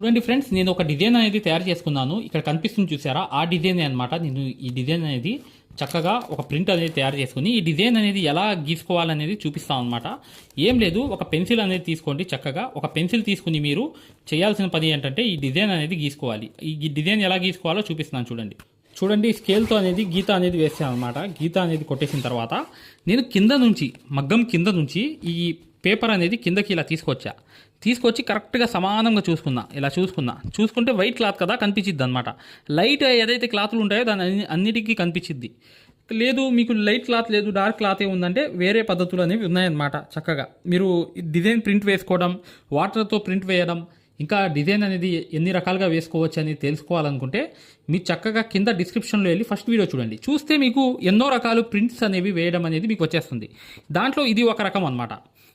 చూడండి ఫ్రెండ్స్ నేను ఒక డిజైన్ అనేది తయారు చేసుకున్నాను. ఇక్కడ కనిపిస్తుంది చూసారా? ఆ డిజైన్ అనమాట నేను ఈ డిజైన్ అనేది చక్కగా ఒక ప్రింట్ అనేది తయారు చేసుకుని ఈ డిజైన్ అనేది ఎలా గీసుకోవాలనేది చూపిస్తాను అనమాట ఏం లేదు ఒక పెన్సిల్ అనేది తీసుకోండి చక్కగా. ఒక పెన్సిల్ తీసుకుని మీరు చేయాల్సిన పని ఏంటంటే ఈ డిజైన్ అనేది గీసుకోవాలి. ఈ డిజైన్ ఎలా గీసుకోవాలో చూపిస్తున్నాను చూడండి. చూడండి స్కేల్తో అనేది గీత అనేది వేసాను అనమాట గీత అనేది కొట్టేసిన తర్వాత నేను కింద నుంచి మగ్గం కింద నుంచి ఈ పేపర్ అనేది కిందకి ఇలా తీసుకొచ్చా. తీసుకొచ్చి కరెక్ట్గా సమానంగా చూసుకుందాం ఇలా చూసుకున్నా. చూసుకుంటే వైట్ క్లాత్ కదా కనిపించిద్ది అనమాట లైట్ ఏదైతే క్లాత్లు ఉంటాయో దాని అన్నిటికీ కనిపించిద్ది. లేదు మీకు లైట్ క్లాత్ లేదు డార్క్ క్లాత్ ఏ ఉందంటే వేరే పద్ధతులు అనేవి ఉన్నాయన్నమాట చక్కగా. మీరు డిజైన్ ప్రింట్ వేసుకోవడం వాటర్తో ప్రింట్ వేయడం ఇంకా డిజైన్ అనేది ఎన్ని రకాలుగా వేసుకోవచ్చు అని తెలుసుకోవాలనుకుంటే మీరు చక్కగా కింద డిస్క్రిప్షన్లో వెళ్ళి ఫస్ట్ వీడియో చూడండి. చూస్తే మీకు ఎన్నో రకాలు ప్రింట్స్ అనేవి వేయడం అనేది మీకు వచ్చేస్తుంది. దాంట్లో ఇది ఒక రకం అనమాట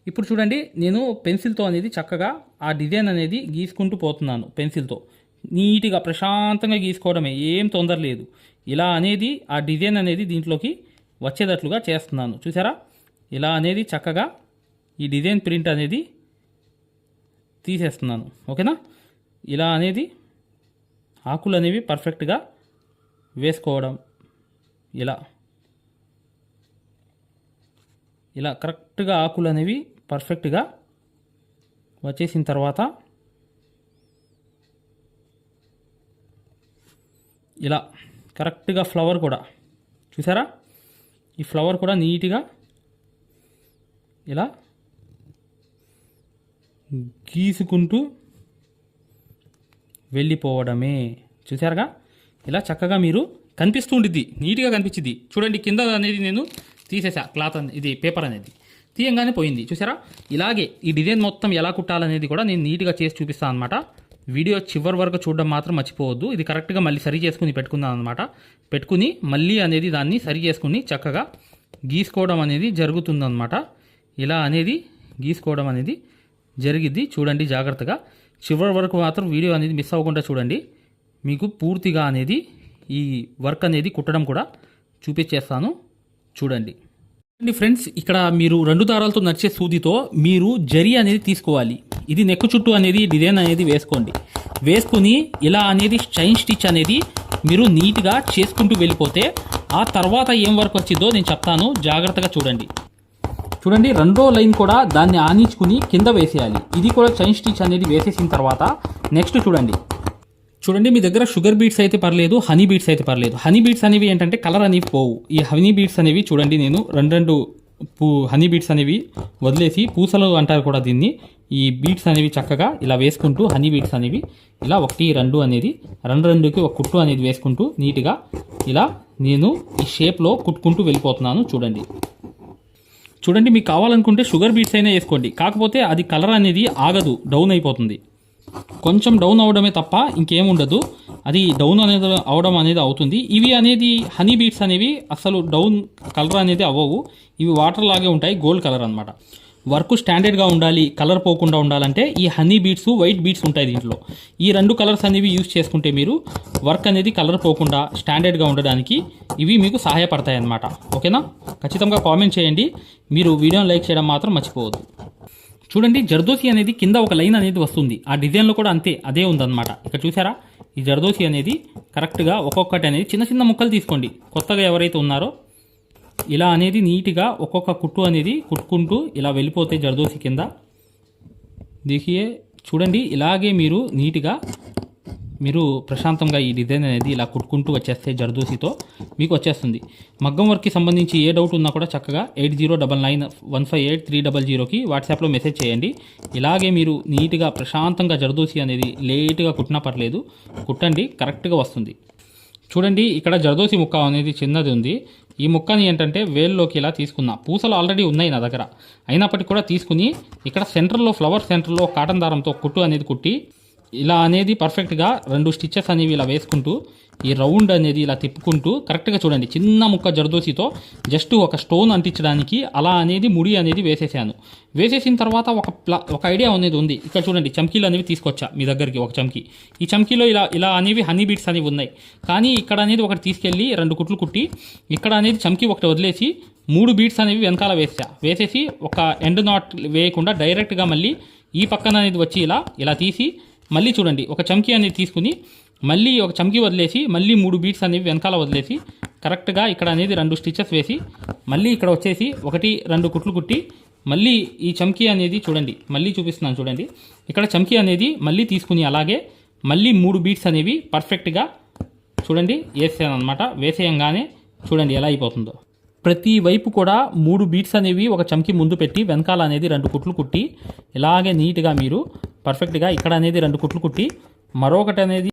ఇప్పుడు చూడండి నేను పెన్సిల్తో అనేది చక్కగా ఆ డిజైన్ అనేది గీసుకుంటూ పోతున్నాను పెన్సిల్తో. నీట్గా ప్రశాంతంగా గీసుకోవడమే ఏం తొందర లేదు. ఇలా అనేది ఆ డిజైన్ అనేది దీంట్లోకి వచ్చేటట్లుగా చేస్తున్నాను. చూసారా? ఇలా అనేది చక్కగా ఈ డిజైన్ ప్రింట్ అనేది తీసేస్తున్నాను. ఓకేనా? ఇలా అనేది ఆకులు అనేవి పర్ఫెక్ట్గా వేసుకోవడం. ఇలా. ఇలా కరెక్ట్గా ఆకులు అనేవి పర్ఫెక్ట్గా వచ్చేసిన తర్వాత ఇలా కరెక్ట్గా ఫ్లవర్ కూడా చూసారా? ఈ ఫ్లవర్ కూడా నీట్గా ఇలా గీసుకుంటూ వెళ్ళిపోవడమే. చూసారుగా? ఇలా చక్కగా మీరు కనిపిస్తూ ఉండిద్ది నీట్గా కనిపించింది చూడండి కింద అనేది నేను తీసేసా క్లాత్ అనేది ఇది పేపర్ అనేది. తీయంగానే పోయింది. చూసారా ఇలాగే ఈ డిజైన్ మొత్తం ఎలా కుట్టాలనేది కూడా నేను నీట్గా చేసి చూపిస్తాను అనమాట వీడియో చివరి వరకు చూడడం మాత్రం మర్చిపోవద్దు. ఇది కరెక్ట్గా మళ్ళీ సరి చేసుకుని పెట్టుకుందాం అనమాట పెట్టుకుని మళ్ళీ అనేది దాన్ని సరి చేసుకుని చక్కగా గీసుకోవడం అనేది జరుగుతుందన్నమాట. ఇలా అనేది గీసుకోవడం అనేది జరిగిద్ది. చూడండి జాగ్రత్తగా. చివరి వరకు మాత్రం వీడియో అనేది మిస్ అవ్వకుండా చూడండి. మీకు పూర్తిగా అనేది ఈ వర్క్ అనేది కుట్టడం కూడా చూపించేస్తాను. చూడండి. అండి ఫ్రెండ్స్ ఇక్కడ మీరు రెండు దారాలతో నడిచే సూదితో మీరు జరి అనేది తీసుకోవాలి. ఇది నెక్కు చుట్టూ అనేది డిజైన్ అనేది వేసుకోండి. వేసుకుని ఇలా అనేది చైన్ స్టిచ్ అనేది మీరు నీట్గా చేసుకుంటూ వెళ్ళిపోతే ఆ తర్వాత ఏం వర్క్ వచ్చిందో నేను చెప్తాను. జాగ్రత్తగా చూడండి. చూడండి రెండో లైన్ కూడా దాన్ని ఆనించుకుని కింద వేసేయాలి. ఇది కూడా చైన్ స్టిచ్ అనేది వేసేసిన తర్వాత నెక్స్ట్ చూడండి. చూడండి మీ దగ్గర షుగర్ బీట్స్ అయితే పర్లేదు హనీ బీట్స్ అయితే పర్లేదు. హనీ బీట్స్ అనేవి ఏంటంటే కలర్ అనేవి పోవు. ఈ హనీ బీట్స్ అనేవి చూడండి నేను రెండు రెండు పూ హనీ బీట్స్ అనేవి వదిలేసి పూసలు అంటారు కూడా దీన్ని. ఈ బీట్స్ అనేవి చక్కగా ఇలా వేసుకుంటూ హనీ బీట్స్ అనేవి ఇలా ఒకటి రెండు అనేది రెండు రెండుకి ఒక కుట్టు అనేది వేసుకుంటూ నీట్గా ఇలా నేను ఈ షేప్లో కుట్టుకుంటూ వెళ్ళిపోతున్నాను చూడండి. చూడండి మీకు కావాలనుకుంటే షుగర్ బీట్స్ అయినా వేసుకోండి. కాకపోతే అది కలర్ అనేది ఆగదు డౌన్ అయిపోతుంది. కొంచెం డౌన్ అవడమే తప్ప ఇంకేం ఉండదు. అది డౌన్ అనేది అవడం అనేది అవుతుంది. ఇవి అనేది హనీ బీట్స్ అనేవి అసలు డౌన్ కలర్ అనేది అవ్వవు. ఇవి వాటర్ లాగే ఉంటాయి గోల్డ్ కలర్ అనమాట వర్క్ స్టాండర్డ్గా ఉండాలి కలర్ పోకుండా ఉండాలంటే ఈ హనీ బీట్స్ వైట్ బీట్స్ ఉంటాయి దీంట్లో. ఈ రెండు కలర్స్ అనేవి యూజ్ చేసుకుంటే మీరు వర్క్ అనేది కలర్ పోకుండా స్టాండర్డ్గా ఉండడానికి ఇవి మీకు సహాయపడతాయి అన్నమాట ఓకేనా ఖచ్చితంగా కామెంట్ చేయండి. మీరు వీడియోని లైక్ చేయడం మాత్రం మర్చిపోవద్దు. చూడండి జర్దోసి అనేది కింద ఒక లైన్ అనేది వస్తుంది. ఆ డిజైన్లో కూడా అంతే అదే ఉందన్నమాట. ఇక్కడ చూసారా? ఈ జర్దోసి అనేది కరెక్ట్గా ఒక్కొక్కటి అనేది చిన్న చిన్న ముక్కలు తీసుకోండి. కొత్తగా ఎవరైతే ఉన్నారో ఇలా అనేది నీట్గా ఒక్కొక్క కుట్టు అనేది కుట్టుకుంటూ ఇలా వెళ్ళిపోతే జర్దోసి కింద. దీనియే చూడండి ఇలాగే మీరు నీట్గా మీరు ప్రశాంతంగా ఈ డిజైన్ అనేది ఇలా కుట్టుకుంటూ వచ్చేస్తే జర్దోసితో మీకు వచ్చేస్తుంది. మగ్గం వర్క్కి సంబంధించి ఏ డౌట్ ఉన్నా కూడా చక్కగా eight zero double nine one five eight three double జీరోకి వాట్సాప్లో మెసేజ్ చేయండి. ఇలాగే మీరు నీట్గా ప్రశాంతంగా జర్దోసి అనేది లేట్గా కుట్టినా పర్లేదు కుట్టండి కరెక్ట్గా వస్తుంది. చూడండి ఇక్కడ జర్దోసి ముక్క అనేది చిన్నది ఉంది. ఈ ముక్కని ఏంటంటే వేల్లోకి ఇలా తీసుకున్నా. పూసలు ఆల్రెడీ ఉన్నాయి నా దగ్గర. అయినప్పటికీ కూడా తీసుకుని ఇక్కడ సెంటర్లో ఫ్లవర్ సెంటర్లో కాటన్ దారంతో కుట్టు అనేది కుట్టి ఇలా అనేది పర్ఫెక్ట్గా రెండు స్టిచ్చెస్ అనేవి ఇలా వేసుకుంటూ ఈ రౌండ్ అనేది ఇలా తిప్పుకుంటూ కరెక్ట్గా చూడండి చిన్న ముక్క జర్దోసితో జస్ట్ ఒక స్టోన్ అంటించడానికి అలా అనేది ముడి అనేది వేసేసాను. వేసేసిన తర్వాత ఒక ప్లా ఒక ఐడియా అనేది ఉంది. ఇక్కడ చూడండి చమ్కీలు అనేవి తీసుకొచ్చా మీ దగ్గరికి ఒక చమ్కీ. ఈ చమ్కీలో ఇలా ఇలా అనేవి హనీ బీట్స్ అనేవి ఉన్నాయి. కానీ ఇక్కడ అనేది ఒకటి తీసుకెళ్ళి రెండు కుట్లు కుట్టి ఇక్కడ అనేది చమ్కీ ఒకటి వదిలేసి మూడు బీట్స్ అనేవి వెనకాల వేసా. వేసేసి ఒక ఎండ్ నాట్ వేయకుండా డైరెక్ట్గా మళ్ళీ ఈ పక్కన అనేది వచ్చి ఇలా ఇలా తీసి మళ్ళీ చూడండి ఒక చమ్కీ అనేది తీసుకుని మళ్ళీ ఒక చమ్కీ వదిలేసి మళ్ళీ మూడు బీట్స్ అనేవి వెనకాల వదిలేసి కరెక్ట్గా ఇక్కడ అనేది రెండు స్టిచెస్ వేసి మళ్ళీ ఇక్కడ వచ్చేసి ఒకటి రెండు కుట్లు కుట్టి మళ్ళీ ఈ చమ్కీ అనేది చూడండి మళ్ళీ చూపిస్తున్నాను చూడండి. ఇక్కడ చమ్కీ అనేది మళ్ళీ తీసుకుని అలాగే మళ్ళీ మూడు బీట్స్ అనేవి పర్ఫెక్ట్గా చూడండి వేసాను అనమాట వేసేయంగానే చూడండి ఎలా అయిపోతుందో. ప్రతి వైపు కూడా మూడు బీట్స్ అనేవి ఒక చమ్కి ముందు పెట్టి వెనకాల అనేది రెండు కుట్లు కుట్టి ఇలాగే నీట్గా మీరు పర్ఫెక్ట్గా ఇక్కడ అనేది రెండు కుట్లు కుట్టి మరొకటి అనేది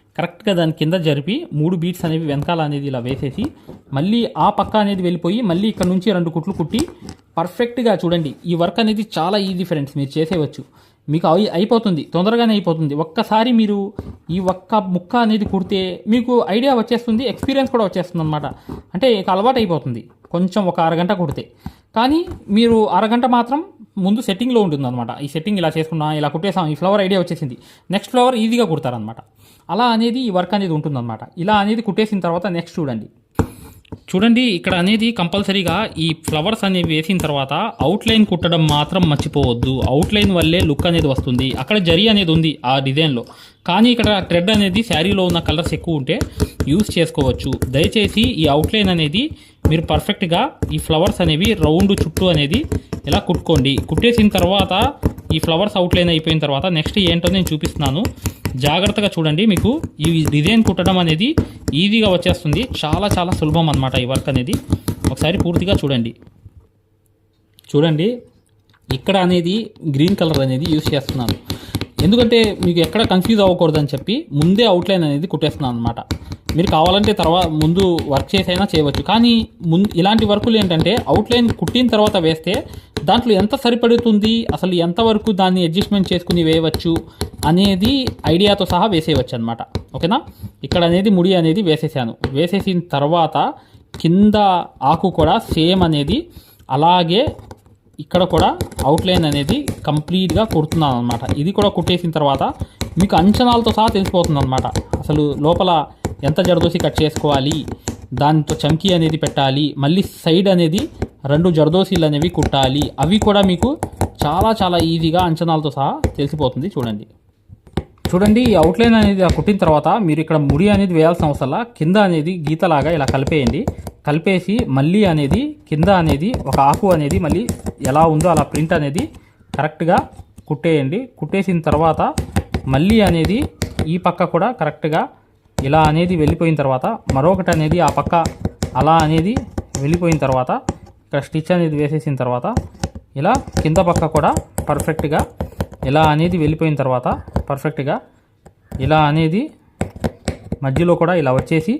కరెక్ట్గా దాని కింద జరిపి మూడు బీట్స్ అనేవి వెనకాల అనేది ఇలా వేసేసి మళ్ళీ ఆ పక్క అనేది వెళ్ళిపోయి మళ్ళీ ఇక్కడ నుంచి రెండు కుట్లు కుట్టి పర్ఫెక్ట్గా చూడండి. ఈ వర్క్ అనేది చాలా ఈజీ ఫ్రెండ్స్ మీరు చేసేవచ్చు మీకు అయి అయిపోతుంది తొందరగానే అయిపోతుంది. ఒక్కసారి మీరు ఈ ఒక్క ముక్క అనేది కుడితే మీకు ఐడియా వచ్చేస్తుంది ఎక్స్పీరియన్స్ కూడా వచ్చేస్తుంది అనమాట అంటే ఇక అలవాటు అయిపోతుంది కొంచెం ఒక అరగంట కుడితే. కానీ మీరు అరగంట మాత్రం ముందు సెట్టింగ్లో ఉంటుంది అనమాట ఈ సెట్టింగ్ ఇలా చేసుకున్నా ఇలా కుట్టేసాం ఈ ఫ్లవర్ ఐడియా వచ్చేసింది. నెక్స్ట్ ఫ్లవర్ ఈజీగా కుడతారనమాట అలా అనేది ఈ వర్క్ అనేది ఉంటుందన్నమాట. ఇలా అనేది కుట్టేసిన తర్వాత నెక్స్ట్ చూడండి. చూడండి ఇక్కడ అనేది కంపల్సరీగా ఈ ఫ్లవర్స్ అనేవి వేసిన తర్వాత అవుట్లైన్ కుట్టడం మాత్రం మర్చిపోవద్దు. అవుట్లైన్ వల్లే లుక్ అనేది వస్తుంది. అక్కడ జరీ అనేది ఉంది ఆ డిజైన్లో. కానీ ఇక్కడ థ్రెడ్ అనేది శారీలో ఉన్న కలర్స్ ఎక్కువ ఉంటే యూస్ చేసుకోవచ్చు. దయచేసి ఈ అవుట్లైన్ అనేది మీరు పర్ఫెక్ట్గా ఈ ఫ్లవర్స్ అనేవి రౌండ్ చుట్టూ అనేది ఇలా కుట్టుకోండి. కుట్టేసిన తర్వాత ఈ ఫ్లవర్స్ అవుట్లైన్ అయిపోయిన తర్వాత నెక్స్ట్ ఏంటో నేను చూపిస్తున్నాను. జాగ్రత్తగా చూడండి. మీకు ఈ డిజైన్ కుట్టడం అనేది ఈజీగా వచ్చేస్తుంది. చాలా చాలా సులభం అనమాట ఈ వర్క్ అనేది. ఒకసారి పూర్తిగా చూడండి. చూడండి. ఇక్కడ అనేది గ్రీన్ కలర్ అనేది యూస్ చేస్తున్నాను. ఎందుకంటే మీకు ఎక్కడ కన్ఫ్యూజ్ అవ్వకూడదని చెప్పి ముందే అవుట్లైన్ అనేది కుట్టేస్తున్నాను అనమాట మీరు కావాలంటే తర్వాత ముందు వర్క్ చేసైనా చేయవచ్చు. కానీ ముందు ఇలాంటి వర్కులు ఏంటంటే అవుట్లైన్ కుట్టిన తర్వాత వేస్తే దాంట్లో ఎంత సరిపడుతుంది అసలు ఎంతవరకు దాన్ని అడ్జస్ట్మెంట్ చేసుకుని వేయవచ్చు అనేది ఐడియాతో సహా వేసేయవచ్చు అనమాట ఓకేనా? ఇక్కడ అనేది ముడి అనేది వేసేసాను. వేసేసిన తర్వాత కింద ఆకు కూడా సేమ్ అనేది అలాగే ఇక్కడ కూడా అవుట్లైన్ అనేది కంప్లీట్గా కుడుతున్నాను అనమాట ఇది కూడా కుట్టేసిన తర్వాత మీకు అంచనాలతో సహా తెలిసిపోతుంది అనమాట అసలు లోపల ఎంత జరదోసి కట్ చేసుకోవాలి దాంతో చమ్కీ అనేది పెట్టాలి మళ్ళీ సైడ్ అనేది రెండు జరదోసీలు అనేవి కుట్టాలి అవి కూడా మీకు చాలా చాలా ఈజీగా అంచనాలతో సహా తెలిసిపోతుంది చూడండి. చూడండి ఈ అవుట్లైన్ అనేది కుట్టిన తర్వాత మీరు ఇక్కడ ముడి అనేది వేయాల్సిన అవసరం కింద అనేది గీతలాగా ఇలా కలిపేయండి. కలిపేసి మళ్ళీ అనేది కింద అనేది ఒక ఆకు అనేది మళ్ళీ ఎలా ఉందో అలా ప్రింట్ అనేది కరెక్ట్గా కుట్టేయండి. కుట్టేసిన తర్వాత మళ్ళీ అనేది ఈ పక్క కూడా కరెక్ట్గా ఇలా అనేది వెళ్ళిపోయిన తర్వాత మరొకటి అనేది ఆ పక్క అలా అనేది వెళ్ళిపోయిన తర్వాత ఇక్కడ స్టిచ్ అనేది వేసేసిన తర్వాత ఇలా కింద పక్క కూడా పర్ఫెక్ట్గా ఇలా అనేది వెళ్ళిపోయిన తర్వాత పర్ఫెక్ట్గా ఇలా అనేది మధ్యలో కూడా ఇలా వచ్చేసి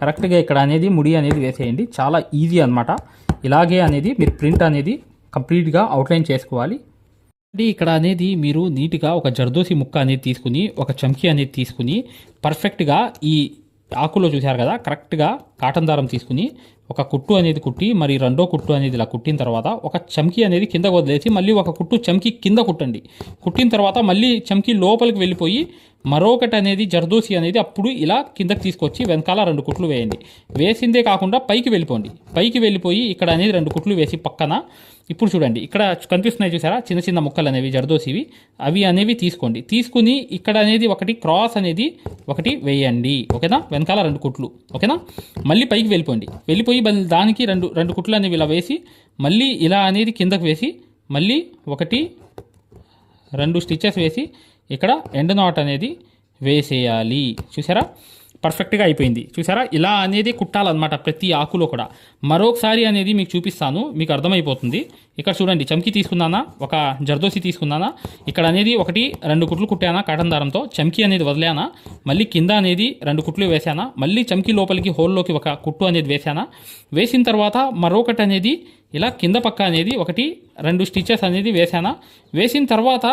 కరెక్ట్గా ఇక్కడ అనేది ముడి అనేది వేసేయండి. చాలా ఈజీ అన్నమాట. ఇలాగే అనేది మీరు ప్రింట్ అనేది కంప్లీట్గా అవుట్లైన్ చేసుకోవాలి. అంటే ఇక్కడ అనేది మీరు నీట్గా ఒక జర్దోసి ముక్క అనేది తీసుకుని ఒక చమ్కీ అనేది తీసుకుని పర్ఫెక్ట్గా ఈ ఆకులో చూశారు కదా కరెక్ట్గా కాటన్ దారం తీసుకుని ఒక కుట్టు అనేది కుట్టి మరి రెండో కుట్టు అనేది ఇలా కుట్టిన తర్వాత ఒక చమ్కీ అనేది కింద వదిలేసి మళ్ళీ ఒక కుట్టు చమ్కీ కింద కుట్టండి. కుట్టిన తర్వాత మళ్ళీ చమ్కీ లోపలికి వెళ్ళిపోయి మరొకటి అనేది జర్దోసి అనేది అప్పుడు ఇలా కిందకి తీసుకొచ్చి వెనకాల రెండు కుట్లు వేయండి. వేసిందే కాకుండా పైకి వెళ్ళిపోండి. పైకి వెళ్ళిపోయి ఇక్కడ అనేది రెండు కుట్లు వేసి పక్కన ఇప్పుడు చూడండి. ఇక్కడ కనిపిస్తున్నాయి చూసారా? చిన్న చిన్న ముక్కలు అనేవి జర్దోసివి. అవి అనేవి తీసుకోండి. తీసుకుని ఇక్కడ అనేది ఒకటి క్రాస్ అనేది ఒకటి వేయండి. ఓకేనా? వెనకాల రెండు కుట్లు. ఓకేనా? మళ్ళీ పైకి వెళ్ళిపోండి. వెళ్ళిపోయి మళ్ళీ దానికి రెండు రెండు కుట్లు అనేవి ఇలా వేసి మళ్ళీ ఇలా అనేది కిందకు వేసి మళ్ళీ ఒకటి రెండు స్టిచెస్ వేసి ఇక్కడ ఎండ్ నాట్ అనేది వేసేయాలి. చూసారా? పర్ఫెక్ట్గా అయిపోయింది. చూసారా ఇలా అనేది కుట్టాలన్నమాట ప్రతి ఆకులో కూడా. మరొకసారి అనేది మీకు చూపిస్తాను. మీకు అర్థమైపోతుంది. ఇక్కడ చూడండి చమ్కి తీసుకున్నానా? ఒక జర్దోసి తీసుకున్నానా? ఇక్కడ అనేది ఒకటి రెండు కుట్లు కుట్టానా కాటన్ దారంతో? చమ్కి అనేది వదిలానా? మళ్ళీ కింద అనేది రెండు కుట్లు వేసానా మళ్ళీ చమ్కి లోపలికి హోల్లోకి ఒక కుట్టు అనేది వేసానా వేసిన తర్వాత మరొకటి అనేది ఇలా కింద పక్క అనేది ఒకటి రెండు స్టిచెస్ అనేది వేసానా వేసిన తర్వాత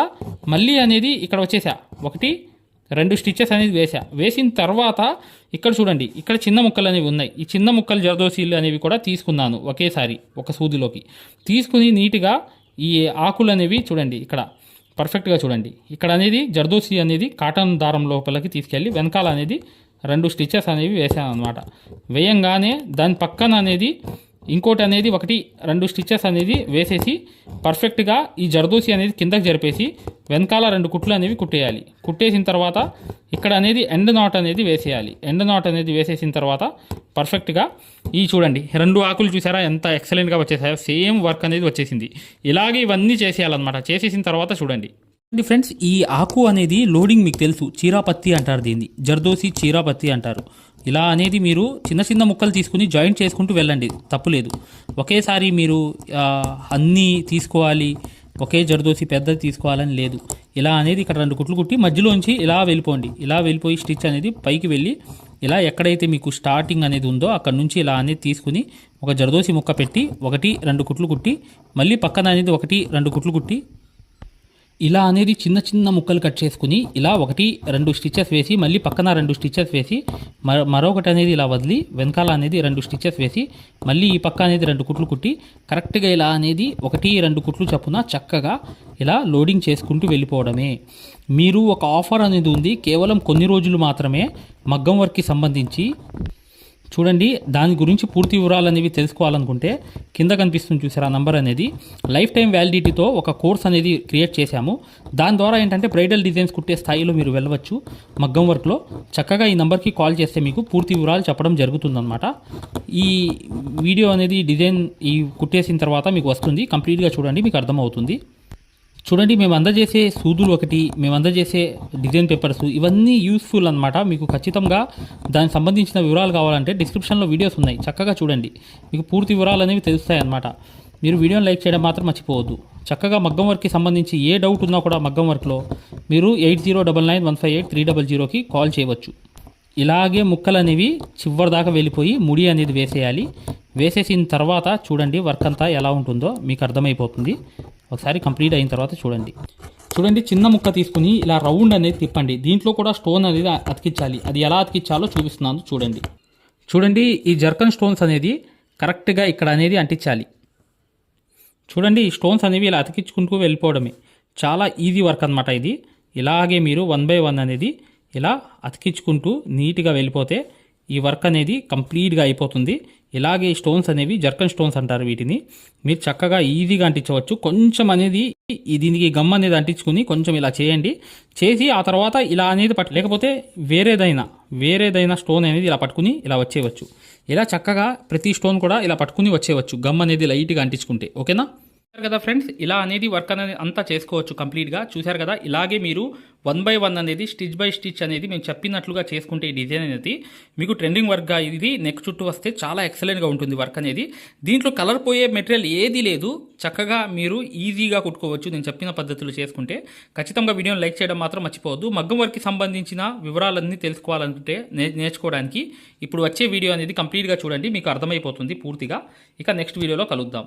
మళ్ళీ అనేది ఇక్కడ వచ్చేసా? ఒకటి రెండు స్టిచ్చెస్ అనేది వేసా వేసిన తర్వాత ఇక్కడ చూడండి ఇక్కడ చిన్న ముక్కలు అనేవి ఉన్నాయి. ఈ చిన్న ముక్కలు జరదోసీలు అనేవి కూడా తీసుకున్నాను ఒకేసారి ఒక సూదిలోకి. తీసుకుని నీట్గా ఈ ఆకులు అనేవి చూడండి ఇక్కడ పర్ఫెక్ట్గా చూడండి. ఇక్కడ అనేది జర్దోసి అనేది కాటన్ దారం లోపలికి తీసుకెళ్ళి వెనకాల అనేది రెండు స్టిచ్చెస్ అనేవి వేసాను అనమాట వేయంగానే దాని పక్కన అనేది ఇంకోటి అనేది ఒకటి రెండు స్టిచ్చెస్ అనేది వేసేసి పర్ఫెక్ట్గా ఈ జర్దోసి అనేది కిందకి జరిపేసి వెనకాల రెండు కుట్లు అనేవి కుట్టేయాలి. కుట్టేసిన తర్వాత ఇక్కడ అనేది ఎండ్ నాట్ అనేది వేసేయాలి. ఎండ్ నాట్ అనేది వేసేసిన తర్వాత పర్ఫెక్ట్గా ఈ చూడండి రెండు ఆకులు చూసారా? ఎంత ఎక్సలెంట్గా వచ్చేసాయో సేమ్ వర్క్ అనేది వచ్చేసింది. ఇలాగే ఇవన్నీ చేసేయాలన్నమాట. చేసేసిన తర్వాత చూడండి. ఫ్రెండ్స్ ఈ ఆకు అనేది లోడింగ్ మీకు తెలుసు. చీరాపత్తి అంటారు దీన్ని. జర్దోసి చీరాపత్తి అంటారు. ఇలా అనేది మీరు చిన్న చిన్న ముక్కలు తీసుకుని జాయింట్ చేసుకుంటూ వెళ్ళండి. తప్పులేదు ఒకేసారి మీరు అన్నీ తీసుకోవాలి. ఒకే జర్దోసి పెద్దది తీసుకోవాలని లేదు. ఇలా అనేది ఇక్కడ రెండు కుట్లు కుట్టి మధ్యలోంచి ఇలా వెళ్ళిపోండి. ఇలా వెళ్ళిపోయి స్టిచ్ అనేది పైకి వెళ్ళి ఇలా ఎక్కడైతే మీకు స్టార్టింగ్ అనేది ఉందో అక్కడ నుంచి ఇలా అనేది తీసుకుని ఒక జర్దోసి ముక్క పెట్టి ఒకటి రెండు కుట్లు కుట్టి మళ్ళీ పక్కన అనేది ఒకటి రెండు కుట్లు కుట్టి ఇలా అనేది చిన్న చిన్న ముక్కలు కట్ చేసుకుని ఇలా ఒకటి రెండు స్టిచెస్ వేసి మళ్ళీ పక్కన రెండు స్టిచెస్ వేసి మరొకటి అనేది ఇలా వదిలి వెనకాల అనేది రెండు స్టిచెస్ వేసి మళ్ళీ ఈ పక్క అనేది రెండు కుట్లు కుట్టి కరెక్ట్గా ఇలా అనేది ఒకటి రెండు కుట్లు చప్పున చక్కగా ఇలా లోడింగ్ చేసుకుంటూ వెళ్ళిపోవడమే. మీరు ఒక ఆఫర్ అనేది ఉంది కేవలం కొన్ని రోజులు మాత్రమే మగ్గం వర్క్కి సంబంధించి చూడండి దాని గురించి పూర్తి వివరాలు అనేవి తెలుసుకోవాలనుకుంటే కింద కనిపిస్తుంది చూసారా నంబర్ అనేది. లైఫ్ టైం వ్యాలిడిటీతో ఒక కోర్స్ అనేది క్రియేట్ చేశాము. దాని ద్వారా ఏంటంటే బ్రైడల్ డిజైన్స్ కుట్టే స్థాయిలో మీరు వెళ్ళవచ్చు మగ్గం వర్క్లో. చక్కగా ఈ నెంబర్కి కాల్ చేస్తే మీకు పూర్తి వివరాలు చెప్పడం జరుగుతుందన్నమాట. ఈ వీడియో అనేది డిజైన్ ఈ కుట్టేసిన తర్వాత మీకు వస్తుంది. కంప్లీట్గా చూడండి మీకు అర్థమవుతుంది. చూడండి మేము అందజేసే సూదులు ఒకటి మేము అందజేసే డిజైన్ పేపర్స్ ఇవన్నీ యూస్ఫుల్ అన్నమాట. మీకు ఖచ్చితంగా దానికి సంబంధించిన వివరాలు కావాలంటే డిస్క్రిప్షన్లో వీడియోస్ ఉన్నాయి. చక్కగా చూడండి. మీకు పూర్తి వివరాలు అనేవి తెలుస్తాయి అన్నమాట. మీరు వీడియోని లైక్ చేయడం మాత్రం మర్చిపోవద్దు. చక్కగా మగ్గం వర్క్కి సంబంధించి ఏ డౌట్ ఉన్నా కూడా మగ్గం వర్క్లో మీరు eight zero double nine one five eight three double జీరోకి కాల్ చేయవచ్చు. ఇలాగే ముక్కలు అనేవి చివరి దాకా వెళ్ళిపోయి ముడి అనేది వేసేయాలి. వేసేసిన తర్వాత చూడండి వర్క్ అంతా ఎలా ఉంటుందో మీకు అర్థమైపోతుంది. ఒకసారి కంప్లీట్ అయిన తర్వాత చూడండి. చూడండి చిన్న ముక్క తీసుకుని ఇలా రౌండ్ అనేది తిప్పండి. దీంట్లో కూడా స్టోన్ అనేది అతికించాలి. అది ఎలా అతికించాలో చూపిస్తున్నాను చూడండి. చూడండి ఈ జర్కన్ స్టోన్స్ అనేది కరెక్ట్గా ఇక్కడ అనేది అంటించాలి. చూడండి ఈ స్టోన్స్ అనేవి ఇలా అతికించుకుంటూ వెళ్ళిపోవడమే. చాలా ఈజీ వర్క్ అనమాట ఇది. ఇలాగే మీరు వన్ బై వన్ అనేది ఇలా అతికించుకుంటూ నీట్గా వెళ్ళిపోతే ఈ వర్క్ అనేది కంప్లీట్గా అయిపోతుంది. ఇలాగే స్టోన్స్ అనేవి జర్కన్ స్టోన్స్ అంటారు వీటిని. మీరు చక్కగా ఈజీగా అంటించవచ్చు. కొంచెం అనేది దీనికి గమ్ అనేది అంటించుకుని కొంచెం ఇలా చేయండి. చేసి ఆ తర్వాత ఇలా అనేది పట్టు లేకపోతే వేరేదైనా వేరేదైనా స్టోన్ అనేది ఇలా పట్టుకుని ఇలా వచ్చేయవచ్చు. ఇలా చక్కగా ప్రతి స్టోన్ కూడా ఇలా పట్టుకుని వచ్చేయవచ్చు. గమ్ అనేది లైట్గా అంటించుకుంటే. ఓకేనా? కదా ఫ్రెండ్స్? ఇలా అనేది వర్క్ అనేది అంతా చేసుకోవచ్చు కంప్లీట్గా. చూశారు కదా? ఇలాగే మీరు వన్ బై వన్ అనేది స్టిచ్ బై స్టిచ్ అనేది మేము చెప్పినట్లుగా చేసుకుంటే ఈ డిజైన్ అనేది మీకు ట్రెండింగ్ వర్క్గా ఇది నెక్ చుట్టూ వస్తే చాలా ఎక్సలెంట్గా ఉంటుంది వర్క్ అనేది. దీంట్లో కలర్ పోయే మెటీరియల్ ఏది లేదు. చక్కగా మీరు ఈజీగా కుట్టుకోవచ్చు. నేను చెప్పిన పద్ధతులు చేసుకుంటే. ఖచ్చితంగా వీడియోని లైక్ చేయడం మాత్రం మర్చిపోవద్దు. మగ్గం వర్క్కి సంబంధించిన వివరాలన్నీ తెలుసుకోవాలనుకుంటే నేర్చుకోవడానికి ఇప్పుడు వచ్చే వీడియో అనేది కంప్లీట్గా చూడండి. మీకు అర్థమైపోతుంది పూర్తిగా. ఇక నెక్స్ట్ వీడియోలో కలుద్దాం.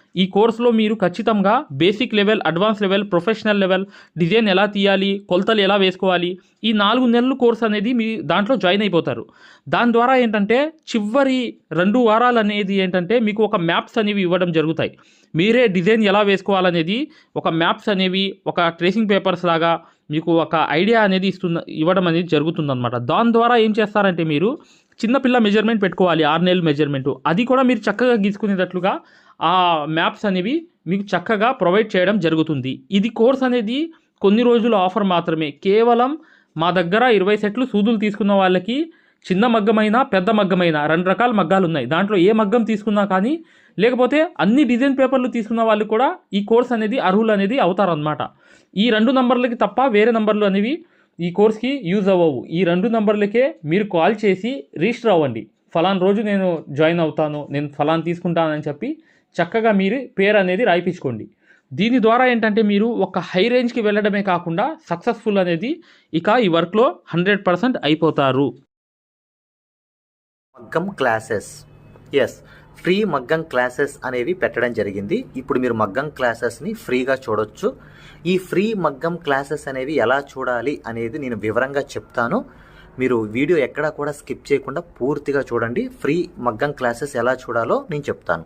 ఈ కోర్సులో మీరు ఖచ్చితంగా basic level advance level professional level design ఎలా తీయాలి కొలతలు ఎలా వేసుకోవాలి ఈ నాలుగు నెలలు కోర్స్ అనేది మీ దాంట్లో జాయిన్ అయిపోతారు. దాని ద్వారా ఏంటంటే చివరి రెండు వారాలు అనేది ఏంటంటే మీకు ఒక మ్యాప్స్ అనేవి ఇవ్వడం జరుగుతాయి. మీరే డిజైన్ ఎలా వేసుకోవాలనేది ఒక మ్యాప్స్ అనేవి ఒక ట్రేసింగ్ పేపర్స్ లాగా మీకు ఒక ఐడియా అనేది ఇస్తున్న ఇవ్వడం అనేది జరుగుతుందన్నమాట. దాని ద్వారా ఏం చేస్తారంటే మీరు చిన్నపిల్ల మెజర్మెంట్ పెట్టుకోవాలి ఆరు నెలలు మెజర్మెంట్. అది కూడా మీరు చక్కగా గీసుకునేటట్లుగా ఆ మ్యాప్స్ అనేవి మీకు చక్కగా ప్రొవైడ్ చేయడం జరుగుతుంది. ఇది కోర్స్ అనేది కొన్ని రోజుల ఆఫర్ మాత్రమే. కేవలం మా దగ్గర ఇరవై సెట్లు సూదులు తీసుకున్న వాళ్ళకి చిన్న మగ్గమైన పెద్ద మగ్గమైన రెండు రకాల మగ్గాలు ఉన్నాయి. దాంట్లో ఏ మగ్గం తీసుకున్నా కానీ లేకపోతే అన్ని డిజైన్ పేపర్లు తీసుకున్న వాళ్ళు కూడా ఈ కోర్స్ అనేది అర్హులు అనేది అవుతారనమాట ఈ రెండు నంబర్లకి తప్ప వేరే నంబర్లు అనేవి ఈ కోర్స్కి యూజ్ అవ్వవు. ఈ రెండు నంబర్లకే మీరు కాల్ చేసి రిజిస్టర్ అవ్వండి. ఫలాన్ రోజు నేను జాయిన్ అవుతాను నేను ఫలాన్ తీసుకుంటానని చెప్పి చక్కగా మీరు పేరు అనేది రాయిపించుకోండి. దీని ద్వారా ఏంటంటే మీరు ఒక హై రేంజ్కి వెళ్ళడమే కాకుండా సక్సెస్ఫుల్ అనేది ఇక ఈ వర్క్లో హండ్రెడ్ పర్సెంట్ అయిపోతారు. మగ్గం క్లాసెస్ ఎస్ ఫ్రీ మగ్గం క్లాసెస్ అనేవి పెట్టడం జరిగింది. ఇప్పుడు మీరు మగ్గం క్లాసెస్ని ఫ్రీగా చూడొచ్చు. ఈ ఫ్రీ మగ్గం క్లాసెస్ అనేవి ఎలా చూడాలి అనేది నేను వివరంగా చెప్తాను. మీరు వీడియో ఎక్కడా కూడా స్కిప్ చేయకుండా పూర్తిగా చూడండి. ఫ్రీ మగ్గం క్లాసెస్ ఎలా చూడాలో నేను చెప్తాను.